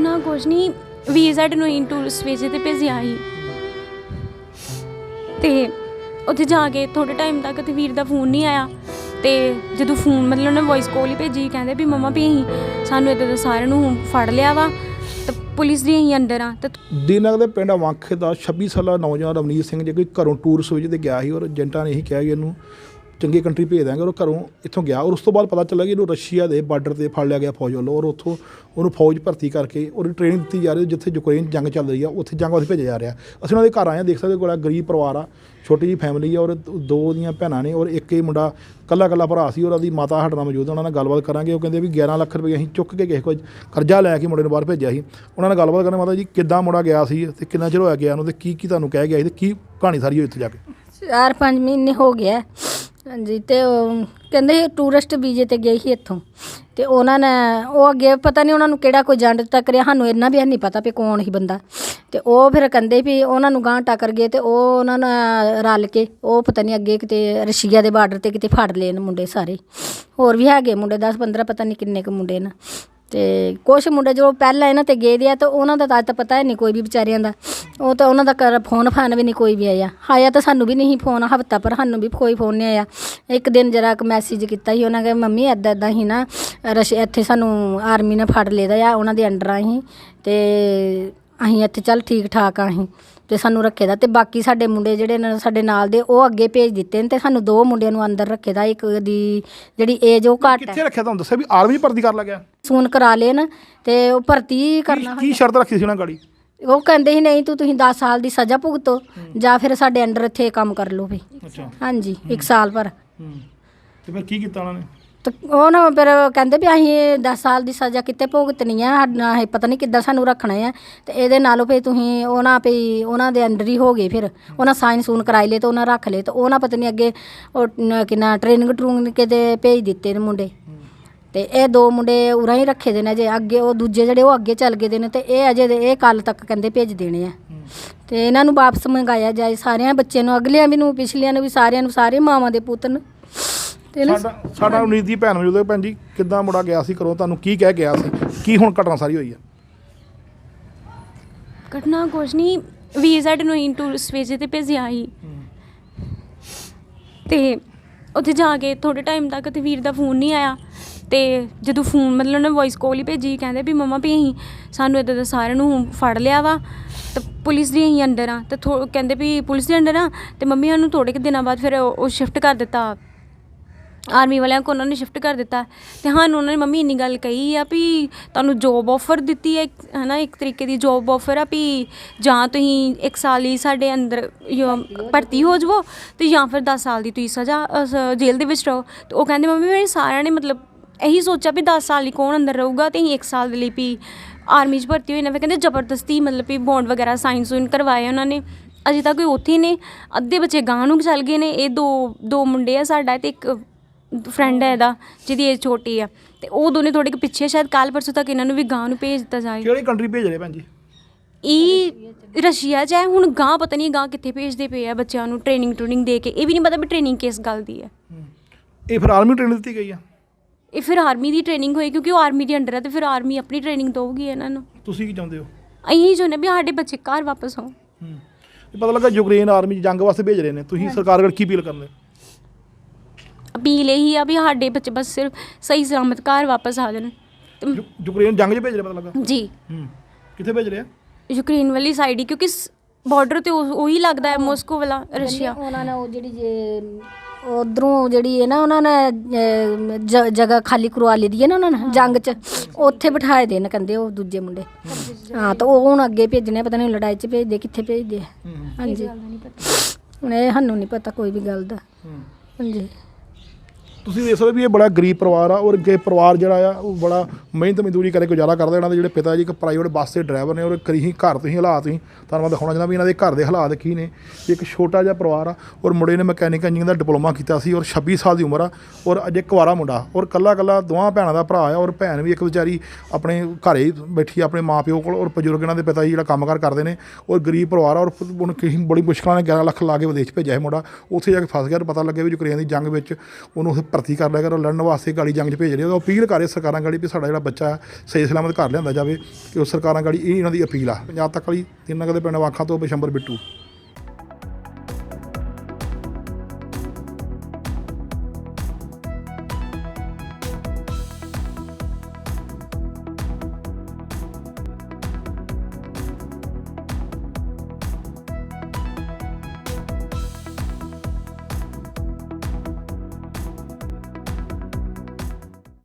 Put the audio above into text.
ਨਾ ਕੁਛ ਨਹੀਂ ਵੀਜ਼ਾ ਨੂੰ ਟੂਰਿਸਟ ਵੀਜ਼ੇ ਤੇ ਭੇਜਿਆ ਸੀ। ਤੇ ਉੱਥੇ ਜਾ ਕੇ ਥੋੜੇ ਟਾਈਮ ਤੱਕ ਤੇ ਵੀਰ ਦਾ ਫੋਨ ਨਹੀਂ ਆਇਆ। ਤੇ ਜਦੋਂ ਫੋਨ ਮਤਲਬ ਉਹਨੇ ਵੌਇਸ ਕਾਲ ਹੀ ਭੇਜੀ ਕਹਿੰਦੇ ਵੀ ਮਮਾ ਵੀ ਅਸੀਂ ਸਾਨੂੰ ਇੱਦਾਂ ਦਾ ਸਾਰਿਆਂ ਨੂੰ ਫੜ ਲਿਆ ਵਾ ਤੇ ਪੁਲਿਸ ਦੀ ਅਸੀਂ ਅੰਡਰ ਆ ਤੇ ਦੀਨਕ ਦੇ ਪਿੰਡ ਵਾਂਖੇ ਦਾ 26 ਸਾਲਾ ਨੌਜਵਾਨ ਰਮਨੀਤ ਸਿੰਘ ਜੇ ਕੋਈ ਘਰੋਂ ਟੂਰ ਸੋਚ ਤੇ ਗਿਆ ਸੀ ਔਰ ਏਜੰਟਾਂ ਨੇ ਇਹੀ ਕਿਹਾ ਕਿ ਇਹਨੂੰ ਚੰਗੀ ਕੰਟਰੀ ਭੇਜ ਦਾਂਗੇ ਔਰ ਉਹ ਘਰੋਂ ਇੱਥੋਂ ਗਿਆ। ਔਰ ਉਸ ਤੋਂ ਬਾਅਦ ਪਤਾ ਚੱਲਿਆ ਕਿ ਇਹਨੂੰ ਰਸ਼ੀਆ ਦੇ ਬਾਰਡਰ ਤੇ ਫੜ ਲਿਆ ਗਿਆ ਫੌਜ ਵੱਲੋਂ, ਔਰ ਉੱਥੋਂ ਉਹਨੂੰ ਫੌਜ ਭਰਤੀ ਕਰਕੇ ਉਹਦੀ ਟ੍ਰੇਨਿੰਗ ਦਿੱਤੀ ਜਾ ਰਹੀ ਜਿੱਥੇ ਯੂਕਰੇਨ ਜੰਗ ਚੱਲ ਰਹੀ ਆ, ਉੱਥੇ ਜੰਗ ਵਾਸਤੇ ਭੇਜਿਆ ਜਾ ਰਿਹਾ। ਅਸੀਂ ਉਹਨਾਂ ਦੇ ਘਰ ਆਏ ਹਾਂ, ਦੇਖ ਸਕਦੇ ਕੋਲ ਗਰੀਬ ਪਰਿਵਾਰ ਆ, ਛੋਟੀ ਜੀ ਫੈਮਿਲੀ ਆ, ਔਰ ਦੋ ਦੀਆਂ ਭੈਣਾਂ ਨੇ, ਔਰ ਇੱਕ ਹੀ ਮੁੰਡਾ ਕੱਲਾ ਕੱਲਾ ਭਰਾ ਸੀ, ਔਰ ਉਹਦੀ ਮਾਤਾ ਸਾਡੇ ਨਾਲ ਮੌਜੂਦ ਉਹਨਾਂ ਨਾਲ ਗੱਲਬਾਤ ਕਰਾਂਗੇ। ਉਹ ਕਹਿੰਦੇ ਵੀ 11 ਲੱਖ ਰੁਪਏ ਅਸੀਂ ਚੁੱਕ ਕੇ ਕਿਸੇ ਕੋਲ ਕਰਜ਼ਾ ਲੈ ਕੇ ਮੁੰਡੇ ਨੂੰ ਬਾਹਰ ਭੇਜਿਆ ਸੀ। ਉਹਨਾਂ ਨਾਲ ਗੱਲਬਾਤ ਕਰਨ ਮਾਤਾ ਜੀ, ਕਿੱਦਾਂ ਮੁੰਡਾ ਗਿਆ ਸੀ ਤੇ ਕਿੰਨਾ ਚਿਰ ਹੋਇਆ ਗਿਆ ਉਹਨੂੰ ਤੇ ਕੀ ਕੀ ਤੁਹਾਨੂੰ ਕਹਿ ਗਿਆ ਸੀ ਤੇ ਕੀ ਕਹਾਣੀ ਸਾਰੀ ਹੋਈ ਉੱਥੇ ਜਾ ਕੇ? ਚਾਰ ਪੰਜ ਮਹੀਨੇ ਹੋ ਗਿਆ ਹਾਂਜੀ, ਤੇ ਉਹ ਕਹਿੰਦੇ ਟੂਰਿਸਟ ਵੀਜ਼ੇ ਤੇ ਗਏ ਸੀ ਇੱਥੋਂ। ਤੇ ਉਹਨਾਂ ਨੇ, ਉਹ ਅੱਗੇ ਪਤਾ ਨਹੀਂ ਉਹਨਾਂ ਨੂੰ ਕਿਹੜਾ ਕੋਈ ਜੰਡ ਟੱਕਰਿਆ ਸਾਨੂੰ ਇੰਨਾ ਵੀ ਨਹੀਂ ਪਤਾ ਵੀ ਕੌਣ ਸੀ ਬੰਦਾ। ਤੇ ਉਹ ਫਿਰ ਕਹਿੰਦੇ ਵੀ ਉਹਨਾਂ ਨੂੰ ਗਾਂ ਟੱਕਰ ਗਏ ਤੇ ਉਹ ਉਹਨਾਂ ਨਾਲ ਰਲ ਕੇ, ਉਹ ਪਤਾ ਨਹੀਂ ਅੱਗੇ ਕਿਤੇ ਰਸ਼ੀਆ ਦੇ ਬਾਰਡਰ ਤੇ ਕਿਤੇ ਫੜ ਲਏ ਨੇ ਮੁੰਡੇ ਸਾਰੇ। ਹੋਰ ਵੀ ਹੈਗੇ ਮੁੰਡੇ 10 15 ਪਤਾ ਨਹੀਂ ਕਿੰਨੇ ਕੁ ਮੁੰਡੇ ਨੇ। ਤੇ ਕੁਛ ਮੁੰਡੇ ਜੋ ਪਹਿਲਾਂ ਇਹਨਾਂ ਤੇ ਗਏ ਦੇ ਆ ਤਾਂ ਉਹਨਾਂ ਦਾ ਤਾਂ ਅੱਜ ਤਾਂ ਪਤਾ ਹੀ ਨਹੀਂ ਕੋਈ ਵੀ ਵਿਚਾਰਿਆਂ ਦਾ। ਉਹ ਤਾਂ ਉਹਨਾਂ ਦਾ ਕਰ ਫੋਨ ਫਾਨ ਵੀ ਨਹੀਂ ਕੋਈ ਵੀ ਆਇਆ। ਆਇਆ ਤਾਂ ਸਾਨੂੰ ਵੀ ਨਹੀਂ ਫੋਨ, ਹਫਤਾ ਪਰ ਸਾਨੂੰ ਵੀ ਕੋਈ ਫੋਨ ਨਹੀਂ ਆਇਆ। ਇੱਕ ਦਿਨ ਜਰਾ ਇੱਕ ਮੈਸੇਜ ਕੀਤਾ ਸੀ, ਉਹਨਾਂ ਕਹੇ, ਮੰਮੀ ਐਦਾਂ ਐਦਾਂ ਹੀ ਨਾ, ਰਸ਼ ਇੱਥੇ ਸਾਨੂੰ ਆਰਮੀ ਨੇ ਫੜ ਲਿਆ ਆ, ਉਹਨਾਂ ਦੇ ਅੰਡਰ ਅਸੀਂ ਤੇ ਅਸੀਂ ਇੱਥੇ ਚੱਲ ਠੀਕ ਠਾਕ ਆ ਅਸੀਂ। ਤੇ ਸਾਨੂੰ ਰੱਖੇ ਦਾ। ਤੇ ਬਾਕੀ ਸਾਡੇ ਮੁੰਡੇ ਜਿਹੜੇ ਨੇ ਸਾਡੇ ਨਾਲ ਦੇ ਉਹ ਅੱਗੇ ਭੇਜ ਦਿੱਤੇ ਨੇ ਤੇ ਸਾਨੂੰ ਦੋ ਮੁੰਡਿਆਂ ਨੂੰ ਅੰਦਰ ਰੱਖੇ ਦਾ ਇੱਕ ਦੀ ਜਿਹੜੀ ਏਜ ਉਹ ਘੱਟ ਹੈ। ਕਿੱਥੇ ਰੱਖਿਆ ਤੁਹਾਨੂੰ ਦੱਸਿਆ ਵੀ ਆਰਮੀ ਭਰਤੀ ਕਰ ਲੱਗਿਆ ਸੂਨ ਕਰਾ ਲੈਣ ਤੇ ਉਹ ਭਰਤੀ ਕਰਨਾ ਕੀ ਸ਼ਰਤ ਰੱਖੀ ਸੀ ਉਹਨਾਂ ਗਾੜੀ? ਉਹ ਕਹਿੰਦੇ ਸੀ ਨਹੀਂ ਤੂੰ ਤੁਸੀਂ 10 ਸਾਲ ਦੀ ਸਜ਼ਾ ਭੁਗਤੋ ਜਾਂ ਫਿਰ ਸਾਡੇ ਅੰਡਰ ਇੱਥੇ ਕੰਮ ਕਰ ਲਓ ਵੀ। ਅੱਛਾ। ਹਾਂਜੀ 1 ਸਾਲ ਪਰ ਹੂੰ। ਤੇ ਫਿਰ ਕੀ ਕੀਤਾ ਉਹਨਾਂ ਨੇ? ਤੇ ਉਹ ਨਾ ਫਿਰ ਕਹਿੰਦੇ ਵੀ ਅਸੀਂ 10 ਸਾਲ ਦੀ ਸਜ਼ਾ ਕਿਤੇ ਭੁਗਤਣੀ ਆ, ਸਾਡਾ ਇਹ ਪਤਾ ਨਹੀਂ ਕਿੱਦਾਂ ਸਾਨੂੰ ਰੱਖਣਾ ਆ। ਤੇ ਇਹਦੇ ਨਾਲੋਂ ਫਿਰ ਤੁਸੀਂ ਉਹਨਾਂ ਵੀ ਉਹਨਾਂ ਦੇ ਅੰਡਰ ਹੀ ਹੋ ਗਏ ਫਿਰ। ਉਹਨਾਂ ਸਾਈਨ ਸੂਨ ਕਰਾਈ ਲਏ ਤੇ ਉਹਨਾਂ ਰੱਖ ਲਏ ਤੇ ਉਹਨਾਂ ਪਤਾ ਨਹੀਂ ਅੱਗੇ ਉਹ ਨ- ਕਿੰਨਾ ਟ੍ਰੇਨਿੰਗ ਟਰੂਨਿੰਗ ਕਿਤੇ ਭੇਜ ਦਿੱਤੇ ਨੇ ਮੁੰਡੇ। ਤੇ ਇਹ ਦੋ ਮੁੰਡੇ ਉਰਾਂ ਹੀ ਰੱਖੇ ਦੇ ਨੇ ਜੇ ਅੱਗੇ ਉਹ ਦੂਜੇ ਜਿਹੜੇ ਉਹ ਅੱਗੇ ਚੱਲ ਗਏ ਦੇ ਨੇ ਤੇ ਇਹ ਅਜੇ ਦੇ- ਇਹ ਕੱਲ ਤੱਕ ਕਹਿੰਦੇ ਭੇਜ ਦੇਣੇ ਆ। ਤੇ ਇਹਨਾਂ ਨੂੰ ਵਾਪਸ ਮੰਗਾਇਆ ਜਾਏ ਸਾਰਿਆਂ ਬੱਚਿਆਂ ਨੂੰ, ਅਗਲਿਆਂ ਵੀ ਨੂੰ, ਪਿਛਲਿਆਂ ਨੂੰ ਵੀ ਸਾਰਿਆਂ ਨੂੰ, ਸਾਰੇ ਮਾਵਾਂ ਦੇ ਪੁੱਤ ਨੂੰ। ਤੇ ਨਾ ਸਾਡਾ ਸਾਡਾ ਨੀਤ ਦੀ ਭੈਣ ਮੌਜੂਦ ਹੈ ਭੈਣ ਜੀ ਕਿੱਦਾਂ ਮੁੰਡਾ ਗਿਆ ਸੀ ਘਰੋਂ ਤੁਹਾਨੂੰ ਕੀ ਕਹਿ ਗਿਆ ਸੀ ਕੀ ਹੁਣ ਘਟਨਾ ਸਾਰੀ ਹੋਈ ਹੈ? ਘਟਨਾ ਕੁਛ ਨਹੀਂ ਵੀਜ਼ਾ ਨੂੰ ਟੂਰਿਸਟ ਵੀਜ਼ੇ ਤੇ ਭੇਜਿਆ ਸੀ। ਤੇ ਉੱਥੇ ਜਾ ਕੇ ਥੋੜੇ ਟਾਈਮ ਤੱਕ ਤੇ ਵੀਰ ਦਾ ਫੋਨ ਨਹੀਂ ਆਇਆ। ਤੇ ਜਦੋਂ ਫੋਨ ਮਤਲਬ ਉਹਨੇ ਵੌਇਸ ਕਾਲ ਹੀ ਭੇਜੀ ਕਹਿੰਦੇ ਵੀ ਮਮਾ ਵੀ ਅਸੀਂ ਸਾਨੂੰ ਇੱਦਾਂ ਦਾ ਸਾਰਿਆਂ ਨੂੰ ਫੜ ਲਿਆ ਵਾ। ਤੇ ਪੁਲਿਸ ਦੀ ਅਸੀਂ ਅੰਡਰ ਆ। ਤੇ ਥੋ- ਕਹਿੰਦੇ ਵੀ ਪੁਲਿਸ ਦੇ ਅੰਡਰ ਆ ਤੇ ਮੰਮੀ ਨੂੰ ਥੋੜੇ ਕੁ ਦਿਨਾਂ ਬਾਅਦ ਫਿਰ ਉਹ ਸ਼ਿਫਟ ਕਰ ਦਿੱਤਾ। ਆਰਮੀ ਵਾਲਿਆਂ ਕੋਲ ਉਹਨਾਂ ਨੇ ਸ਼ਿਫਟ ਕਰ ਦਿੱਤਾ ਤੇ ਸਾਨੂੰ ਉਹਨਾਂ ਨੇ ਮੰਮੀ ਇੰਨੀ ਗੱਲ ਕਹੀ ਆ ਵੀ ਤੁਹਾਨੂੰ ਜੋਬ ਆਫਰ ਦਿੱਤੀ ਹੈ ਇੱਕ- ਹਨਾ, ਇੱਕ ਤਰੀਕੇ ਦੀ ਜੋਬ ਆਫਰ ਆ ਵੀ ਜਾਂ ਤੁਸੀਂ ਇੱਕ ਸਾਲ ਹੀ ਸਾਡੇ ਅੰਦਰ ਭਰਤੀ ਹੋ ਜਾਵੋ ਤੇ ਜਾਂ ਫਿਰ 10 ਸਾਲ ਦੀ ਤੁਸੀਂ ਸਜ਼ਾ ਜੇਲ੍ਹ ਦੇ ਵਿੱਚ ਰਹੋ। ਤੇ ਉਹ ਕਹਿੰਦੇ, ਮੰਮੀ, ਮੇਰੇ ਸਾਰਿਆਂ ਨੇ ਮਤਲਬ ਇਹੀ ਸੋਚਿਆ ਵੀ 10 ਸਾਲ ਲਈ ਕੌਣ ਅੰਦਰ ਰਹੂਗਾ ਤੇ ਅਸੀਂ ਇੱਕ ਸਾਲ ਦੇ ਲਈ ਵੀ ਆਰਮੀ 'ਚ ਭਰਤੀ ਹੋਈ ਨਾ। ਫਿਰ ਕਹਿੰਦੇ, ਜ਼ਬਰਦਸਤੀ, ਮਤਲਬ ਵੀ ਬੌਂਡ ਵਗੈਰਾ ਸਾਈਨ ਸੂਨ ਕਰਵਾਏ ਉਹਨਾਂ ਨੇ। ਅਜੇ ਤੱਕ ਕੋਈ ਉੱਥੇ ਹੀ ਨੇ, ਅੱਧੇ ਬੱਚੇ ਗਾਂ ਨੂੰ ਚੱਲ ਗਏ ਨੇ। ਇਹ ਦੋ ਦੋ ਮੁੰਡੇ ਆ ਸਾਡਾ ਤੇ ਇੱਕ ਫਰੈਂਡ ਹੈ ਇਹਦਾ ਜਿਹਦੀ ਏਜ ਛੋਟੀ ਆ। ਤੇ ਉਹ ਦੋਨੇ ਥੋੜੇ ਕੁ ਪਿੱਛੇ ਸ਼ਾਇਦ ਕੱਲ ਪਰਸੋਂ ਤੱਕ ਇਹਨਾਂ ਨੂੰ ਵੀ ਗਾਂ ਨੂੰ ਭੇਜ ਦਿੱਤਾ ਜਾਏ। ਕਿਹੜੀ ਕੰਟਰੀ ਭੇਜ ਰਹੇ ਭੈਣ ਜੀ? ਇਹ ਰਸ਼ੀਆ 'ਚ ਹੈ ਹੁਣ ਗਾਂ ਪਤਾ ਨਹੀਂ ਗਾਂ ਕਿੱਥੇ ਭੇਜਦੇ ਪਏ ਆ ਬੱਚਿਆਂ ਨੂੰ ਟ੍ਰੇਨਿੰਗ ਟ੍ਰੇਨਿੰਗ ਦੇ ਕੇ। ਇਹ ਵੀ ਨਹੀਂ ਪਤਾ ਵੀ ਟ੍ਰੇਨਿੰਗ ਕਿਸ ਗੱਲ ਦੀ ਹੈ। ਇਹ ਫਿਰ ਆਰਮੀ ਟ੍ਰੇਨਿੰਗ ਦਿੱਤੀ ਗਈ ਆ? ਇਹ ਫਿਰ ਆਰਮੀ ਦੀ ਟ੍ਰੇਨਿੰਗ ਹੋਈ ਕਿਉਂਕਿ ਉਹ ਆਰਮੀ ਦੇ ਅੰਡਰ ਹੈ ਤੇ ਫਿਰ ਆਰਮੀ ਆਪਣੀ ਟ੍ਰੇਨਿੰਗ ਦਊਗੀ ਇਹਨਾਂ ਨੂੰ। ਤੁਸੀਂ ਕੀ ਚਾਹੁੰਦੇ ਹੋ? ਅਸੀਂ ਚਾਹੁੰਦੇ ਵੀ ਸਾਡੇ ਬੱਚੇ ਘਰ ਵਾਪਸ ਹੋਣ ਹੂੰ। ਇਹ ਪਤਾ ਲੱਗਾ ਯੂਕਰੇਨ ਆਰਮੀ ਜੰਗ ਵਾਸਤੇ ਭੇਜ ਰਹੇ ਨੇ। ਤੁਸੀਂ ਸਰਕਾਰ ਕੋਲ ਕੀ ਅਪੀਲ ਕਰਦੇ ਅਪੀਲ ਇਹੀ ਆ ਵੀ ਸਾਡੇ ਬੱਚੇ ਬਸ ਸਿਰਫ ਸਹੀ ਸਲਾਮਤ ਘਰ ਵਾਪਸ ਆ ਜਾਣ। ਤੇ ਯੂ- ਯੂਕਰੇਨ ਜੰਗ 'ਚ ਭੇਜ ਰਹੇ ਪਤਾ ਲੱਗਾ ਜੀ। ਹੂੰ। ਕਿੱਥੇ ਭੇਜ ਰਹੇ? ਯੂਕਰੇਨ ਵਾਲੀ ਸਾਈਡ ਹੀ ਕਿਉਂਕਿ ਬਾਰਡਰ ਤੇ ਉਹ- ਉਹੀ ਲੱਗਦਾ ਹੈ ਮਾਸਕੋ ਵਾਲਾ ਰਸ਼ੀਆ ਉਹਨਾਂ ਨੇ ਉਹ ਜਿਹੜੀ ਜੇ ਉਧਰੋਂ ਜਿਹੜੀ ਹੈ ਨਾ ਉਹਨਾਂ ਨੇ ਅਹ, ਜ- ਜਗ੍ਹਾ ਖਾਲੀ ਕਰਵਾ ਲਈ ਦੀ ਹੈ ਨਾ ਉਹਨਾਂ ਨੇ ਜੰਗ 'ਚ। ਉੱਥੇ ਬਿਠਾਏ ਦੇ ਨੇ ਕਹਿੰਦੇ ਉਹ ਦੂਜੇ ਮੁੰਡੇ। ਹਾਂ ਤਾਂ ਉਹ ਹੁਣ ਅੱਗੇ ਭੇਜਣੇ ਪਤਾ ਨਹੀਂ ਲੜਾਈ 'ਚ ਭੇਜਦੇ ਕਿੱਥੇ ਭੇਜਦੇ ਆ। ਹਾਂਜੀ। ਹੁਣ ਇਹ ਸਾਨੂੰ ਨਹੀਂ ਪਤਾ ਕੋਈ ਵੀ ਗੱਲ ਦਾ। ਹਾਂਜੀ। ਤੁਸੀਂ ਦੇਖ ਸਕਦੇ ਵੀ ਇਹ ਬੜਾ ਗਰੀਬ ਪਰਿਵਾਰ ਆ ਔਰ ਇਹ ਪਰਿਵਾਰ ਜਿਹੜਾ ਆ, ਉਹ ਬੜਾ ਮਿਹਨਤ ਮਜ਼ਦੂਰੀ ਕਰਕੇ ਗੁਜ਼ਾਰਾ ਕਰਦਾ ਇਹਨਾਂ ਦੇ ਜਿਹੜੇ ਪਿਤਾ ਜੀ, ਇੱਕ ਪ੍ਰਾਈਵੇਟ ਬੱਸ ਦੇ ਡਰਾਈਵਰ ਨੇ ਔਰ ਕਰੀ ਘਰ ਤੁਸੀਂ ਹਾਲਾਤ ਹੀ, ਤੁਹਾਨੂੰ ਮੈਂ ਦਿਖਾਉਣਾ ਚਾਹੁੰਦਾ ਵੀ ਇਹਨਾਂ ਦੇ ਘਰ ਦੇ ਹਾਲਾਤ ਕੀ ਨੇ। ਇੱਕ ਛੋਟਾ ਜਿਹਾ ਪਰਿਵਾਰ ਆ ਔਰ ਮੁੰਡੇ ਨੇ ਮਕੈਨਿਕ ਇੰਜੀਨੀਅਰ ਦਾ ਡਿਪਲੋਮਾ ਕੀਤਾ ਸੀ ਔਰ 26 ਸਾਲ ਦੀ ਉਮਰ ਆ ਔਰ ਅਜੇ ਕੁਆਰਾ ਮੁੰਡਾ ਔਰ ਕੱਲਾ ਕੱਲਾ ਦੋਵਾਂ ਭੈਣਾਂ ਦਾ ਭਰਾ ਆ ਔਰ ਭੈਣ ਵੀ ਇੱਕ ਵਿਚਾਰੀ ਆਪਣੇ ਘਰੇ ਹੀ ਬੈਠੀ ਆ ਆਪਣੇ ਮਾਪਿਓ ਕੋਲ ਔਰ ਬਜ਼ੁਰਗ ਇਹਨਾਂ ਦੇ ਪਿਤਾ ਜੀ ਜਿਹੜਾ ਕੰਮਕਾਰ ਕਰਦੇ ਨੇ ਔਰ ਗਰੀਬ ਪਰਿਵਾਰ ਆ ਔਰ ਹੁਣ ਕਿਸੇ ਬੜੀ ਮੁਸ਼ਕਲਾਂ ਨਾਲ 11 ਲੱਖ ਲਾ ਕੇ ਵਿਦੇਸ਼ ਭੇਜਿਆ ਇਹ ਮੁੰਡਾ। ਉੱਥੇ ਜਾ ਕੇ ਫਸ ਗਿਆ ਔਰ ਪਤਾ ਲੱਗਿਆ ਵੀ ਯੂਕਰੇਨ ਦੀ ਜੰਗ ਵਿੱਚ ਉਹਨੂੰ ਭਰਤੀ ਕਰ ਲਿਆ ਕਰੋ, ਲੜਨ ਵਾਸਤੇ ਗਾੜੀ ਜੰਗ 'ਚ ਭੇਜ ਰਹੇ ਹੋ ਉਹ ਅਪੀਲ ਕਰ ਰਹੇ ਸਰਕਾਰਾਂ ਗਾੜੀ ਵੀ ਸਾਡਾ ਜਿਹੜਾ ਬੱਚਾ ਸਹੀ ਸਲਾਮਤ ਘਰ ਲਿਆਂਦਾ ਜਾਵੇ, ਕਿ ਉਹ ਸਰਕਾਰਾਂ ਗਾੜੀ ਇਹ ਇਹਨਾਂ ਦੀ ਅਪੀਲ ਆ। ਪੰਜਾਬ ਤੱਕ ਵਾਲੀ ਤਿੰਨ ਨਗਰ ਪਿੰਡ ਵਾਖਾ ਤੋਂ ਬਿਸ਼ੰਬਰ ਬਿੱਟੂ।